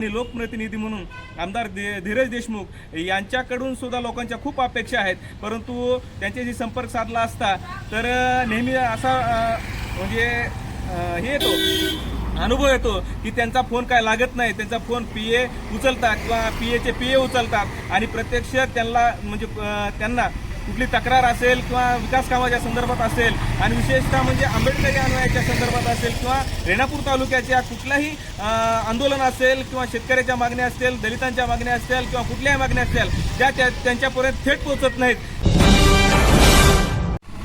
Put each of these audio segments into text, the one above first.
आणि लोकप्रतिनिधी म्हणून आमदार धीरज धीरज देशमुख यांच्याकडून सुद्धा लोकांच्या खूप अपेक्षा आहेत. परंतु त्यांच्याशी संपर्क साधला असता तर नेहमी असा म्हणजे हे येतो अनुभव येतो की त्यांचा फोन काय लागत नाही. त्यांचा फोन पी ए उचलतात किंवा पी एचे पी ए उचलतात आणि प्रत्यक्ष त्यांना म्हणजे त्यांना कुठली तक्रार असेल किंवा विकास कामाच्या संदर्भात असेल आणि विशेषतः म्हणजे आंबेडकरी अन्वयाच्या संदर्भात असेल किंवा रेणापूर तालुक्याच्या कुठलाही आंदोलन असेल किंवा शेतकऱ्याच्या मागण्या असतील दलितांच्या मागण्या असतील किंवा कुठल्याही मागण्या असतील त्या त्या- त्यांच्यापर्यंत थेट पोहोचत नाहीत.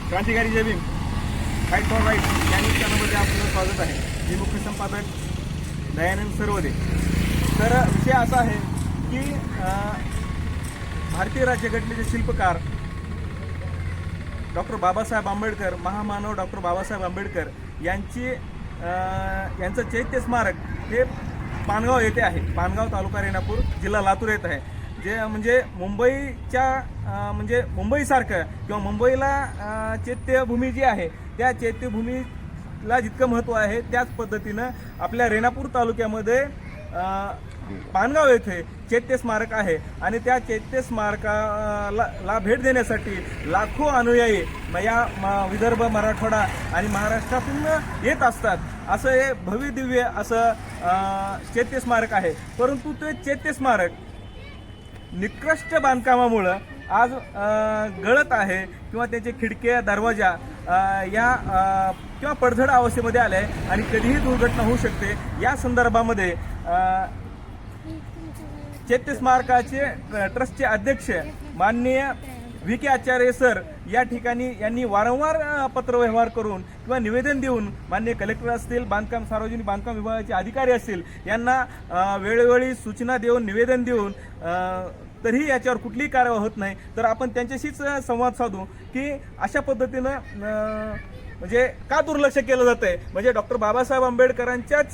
क्रांतिकारी Jai Bhim. Fight for right या न्यूज आपलं स्वागत आहे. मी मुख्य संपादक दयानंद सरवदे. तर विषय असा आहे की भारतीय राज्यघटनेचे शिल्पकार डॉक्टर बाबासाहेब आंबेडकर महामानव डॉक्टर बाबासाहेब आंबेडकर यांची यांचं चैत्य स्मारक हे पानगाव येथे आहे. पानगाव तालुका रेणापूर जिल्हा लातूर येत आहे. जे म्हणजे मुंबईच्या म्हणजे मुंबईसारखं किंवा मुंबईला चैत्यभूमी जी आहे त्या चैत्यभूमीला जितकं महत्त्व आहे त्याच पद्धतीनं आपल्या रेणापूर तालुक्यामध्ये पानगाव येथे चैत्य स्मारक आहे आणि त्या चैत्य स्मारकाला ला भेट देण्यासाठी लाखो अनुयायी या म- विदर्भ मराठवाडा आणि महाराष्ट्रातून येत असतात. असं हे भव्यदिव्य असं चैत्य स्मारक आहे. परंतु ते चैत्य स्मारक निकृष्ट बांधकामामुळं आज गळत आहे किंवा त्याचे खिडक्या दरवाजा या किंवा पडझड अवस्थेमध्ये आले आहे आणि कधीही दुर्घटना होऊ शकते. या संदर्भामध्ये चैत्य स्मारकाचे ट्रस्टचे अध्यक्ष माननीय व्ही के आचार्य सर या ठिकाणी यांनी वारंवार पत्रव्यवहार करून किंवा निवेदन देऊन माननीय कलेक्टर असतील बांधकाम सार्वजनिक बांधकाम विभागाचे अधिकारी असतील यांना वेळोवेळी सूचना देऊन निवेदन देऊन तरीही याच्यावर कुठलीही कारवाई होत नाही. तर आपण त्यांच्याशीच संवाद साधू की अशा पद्धतीनं म्हणजे का दुर्लक्ष केलं जातंय? म्हणजे डॉक्टर बाबासाहेब आंबेडकरांच्याच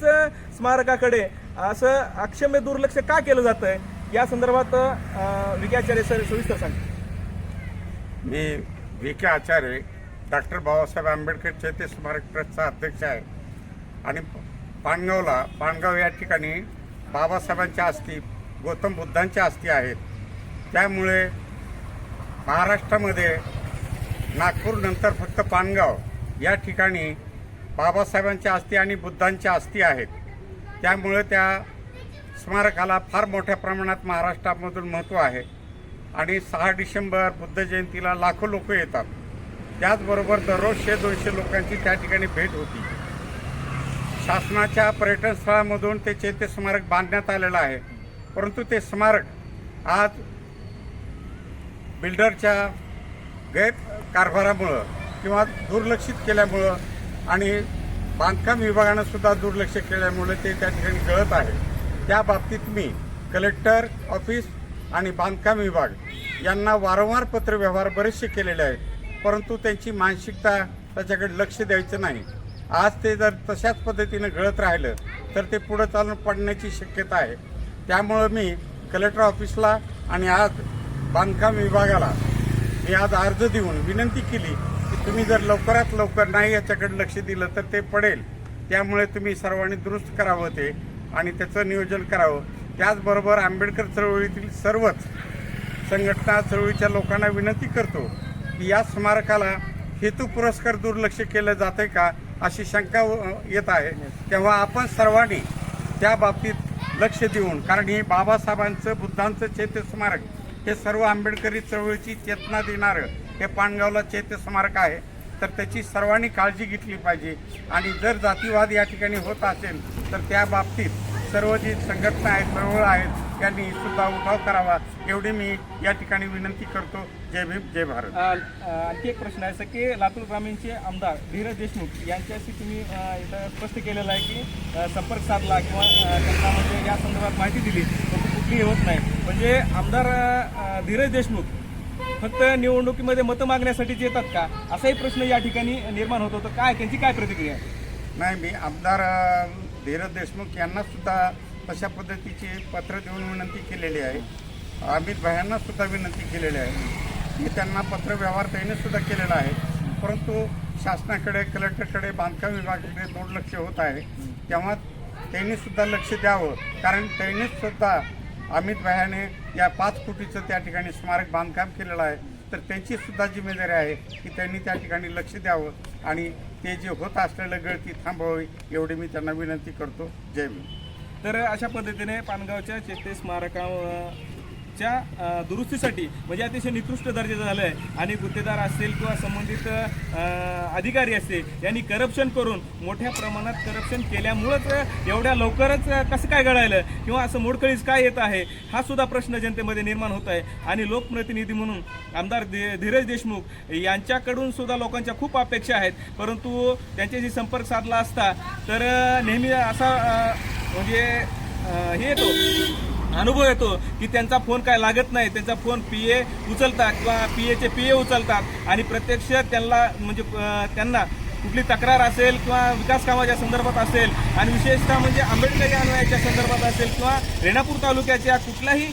स्मारकाकडे असं अक्षम्य दुर्लक्ष का केलं जातंय? या संदर्भात अ, आचार्य सर सविस्तर सांगते मी V K Acharya doctor Babasaheb Ambedkar चैत्य स्मारक ट्रस्टचा अध्यक्ष आहे. आणि पाणगावला पाणगाव या ठिकाणी बाबासाहेबांच्या अस्थी गौतम बुद्धांच्या अस्थी आहेत. त्यामुळे महाराष्ट्रामध्ये नागपूरनंतर फक्त पानगाव या ठिकाणी बाबासाहेबांच्या अस्थी आणि बुद्धांच्या अस्थी आहेत. त्यामुळे त्या स्मारकाला फार मोठ्या प्रमाणात महाराष्ट्रामधून महत्त्व आहे. आणि सहा डिसेंबर बुद्ध जयंतीला लाखो लोक येतात. त्याचबरोबर दररोजशे दोनशे लोकांची त्या ठिकाणी भेट होती. शासनाच्या पर्यटन स्थळामधून ते चैत्य स्मारक बांधण्यात आलेलं आहे. परंतु ते स्मारक आज बिल्डरच्या गैर कारभारामुळं किंवा दुर्लक्षित केल्यामुळं आणि बांधकाम विभागानं सुद्धा दुर्लक्ष केल्यामुळे ते त्या ठिकाणी गळत आहे. त्या बाबतीत मी कलेक्टर ऑफिस आणि बांधकाम विभाग यांना वारंवार पत्रव्यवहार बरेचसे केलेले आहेत परंतु त्यांची मानसिकता त्याच्याकडे लक्ष द्यायचं नाही. आज ते जर तशाच पद्धतीनं गळत राहिलं तर ते पुढं चालून पडण्याची शक्यता आहे. त्यामुळं मी कलेक्टर ऑफिसला आणि आज बांधकाम विभागाला मी आज अर्ज देऊन विनंती केली तुम्ही जर लवकरात लवकर नाही याच्याकडे लक्ष दिलं तर ते पडेल. त्यामुळे तुम्ही सर्वांनी दुरुस्त करावं ते आणि त्याचं नियोजन करावं. त्याचबरोबर आंबेडकर चळवळीतील सर्वच संघटना चळवळीच्या लोकांना विनंती करतो की या स्मारकाला हेतू पुरस्कार दुर्लक्ष केलं जाते का अशी शंका येत आहे. तेव्हा आपण सर्वांनी त्या बाबतीत लक्ष देऊन कारण हे बाबासाहेबांचं बुद्धांचं चैत्य स्मारक हे सर्व आंबेडकरी चळवळीची चेतना देणारं हे पानगावला चैत्य स्मारक आहे तर त्याची सर्वांनी काळजी घेतली पाहिजे. आणि जर जातीवाद या ठिकाणी होत असेल तर त्या बाबतीत सर्व जी संघटना आहेत चळवळ आहेत यांनी सुद्धा उठाव करावा. एवढी मी या ठिकाणी विनंती करतो. जय भीम जय भारत. आणखी एक प्रश्न आहे की लातूर ग्रामीणचे आमदार धीरज देशमुख यांच्याशी तुम्ही इथं स्पष्ट केलेलं आहे की संपर्क साधला किंवा त्यांना म्हणजे या संदर्भात माहिती दिली कुठली कुठलीही होत नाही. म्हणजे आमदार धीरज देशमुख फक्त निवडणुकीमध्ये मतं मागण्यासाठीच येतात का? असाही प्रश्न या ठिकाणी निर्माण होत होता. काय त्यांची काय प्रतिक्रिया आहे? नाही मी आमदार धीरज देशमुख यांना सुद्धा तशा पद्धतीची पत्र देऊन विनंती केलेली आहे. अमित भायांना सुद्धा विनंती केलेली आहे. मी त्यांना पत्र व्यवहार त्यांनी सुद्धा केलेला आहे. परंतु शासनाकडे कलेक्टरकडे बांधकाम विभागाकडे दुर्लक्ष होत आहे. तेव्हा त्यांनी सुद्धा लक्ष द्यावं. कारण त्यांनी सुद्धा अमित भयाने या पाच कोटीचं त्या ठिकाणी स्मारक बांधकाम केलेलं आहे. तर त्यांची सुद्धा जिम्मेदारी आहे की त्यांनी त्या ठिकाणी लक्ष द्यावं आणि ते जे होत असलेलं गळती थांबवावी एवढी मी त्यांना विनंती करतो. जय मी तर अशा पद्धतीने पानगावच्या चेते स्मारका अ, दुरुस्तीसाठी म्हणजे अतिशय निकृष्ट दर्जाचं झालं आहे आणि गुत्तेदार असेल किंवा संबंधित अधिकारी असतील यांनी करप्शन करून मोठ्या प्रमाणात करप्शन केल्यामुळंच एवढ्या लवकरच कसं काय घडायलं? किंवा असं मोडकळीस काय येत आहे? हा सुद्धा प्रश्न जनतेमध्ये निर्माण होत आहे. आणि लोकप्रतिनिधी म्हणून आमदार धीरज देशमुख यांच्याकडून सुद्धा लोकांच्या खूप अपेक्षा आहेत. परंतु त्यांच्याशी संपर्क साधला असता तर नेहमी असा म्हणजे हे येतो. अनुभव येतो की त्यांचा फोन काय लागत नाही त्यांचा फोन पी ए उचलतात किंवा पी एचे पी ए उचलतात आणि प्रत्यक्ष त्यांना म्हणजे त्यांना कुठली तक्रार असेल किंवा विकास कामाच्या संदर्भात असेल आणि विशेषतः म्हणजे आंबेडकरी अनुयायाच्या संदर्भात असेल किंवा रेणापूर तालुक्याच्या कुठल्याही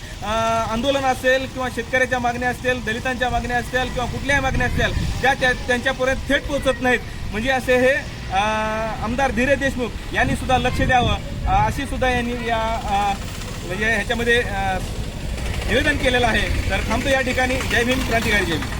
आंदोलन असेल किंवा शेतकऱ्याच्या मागण्या असतील दलितांच्या मागण्या असतील किंवा कुठल्याही मागण्या असतील त्या त्या- त्यांच्यापर्यंत थेट पोहोचत नाहीत. म्हणजे असे हे आमदार धीरे देशमुख यांनी सुद्धा लक्ष द्यावं अशी सुद्धा यांनी या म्हणजे ह्याच्यामध्ये निवेदन केलेलं आहे. तर थांबतो या ठिकाणी. जय भीम क्रांतिकारी जय भीम.